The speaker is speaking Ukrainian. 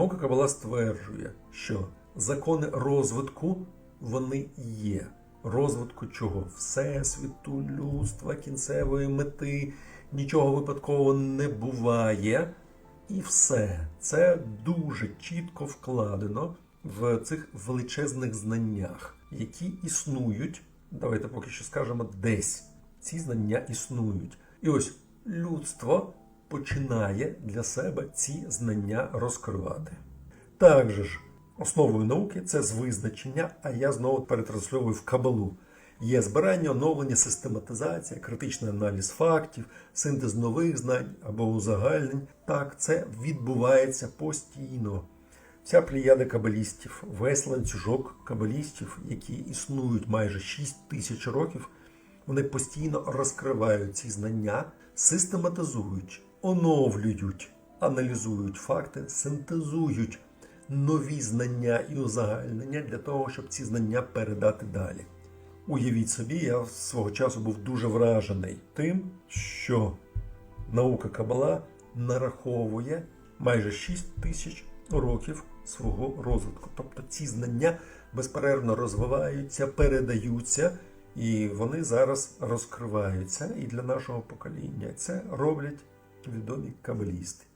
Наука Кабала стверджує, що закони розвитку вони є. Розвитку чого? Всесвіту, людства, кінцевої мети, нічого випадково не буває. І все це дуже чітко вкладено в цих величезних знаннях, які існують. Давайте поки що скажемо десь. Ці знання існують. І ось людство починає для себе ці знання розкривати. Також ж основою науки це з визначення, а я знову перетрансльовую в кабалу. Є збирання, оновлення, систематизація, критичний аналіз фактів, синтез нових знань або узагальнень. Так, це відбувається постійно. Вся плеяда кабалістів, весь ланцюжок кабалістів, які існують майже 6 тисяч років, вони постійно розкривають ці знання, систематизують, оновлюють, аналізують факти, синтезують нові знання і узагальнення для того, щоб ці знання передати далі. Уявіть собі, я свого часу був дуже вражений тим, що наука Кабала нараховує майже 6 тисяч років свого розвитку. Тобто ці знання безперервно розвиваються, передаються, і вони зараз розкриваються і для нашого покоління. Це роблять відомі кабалісти.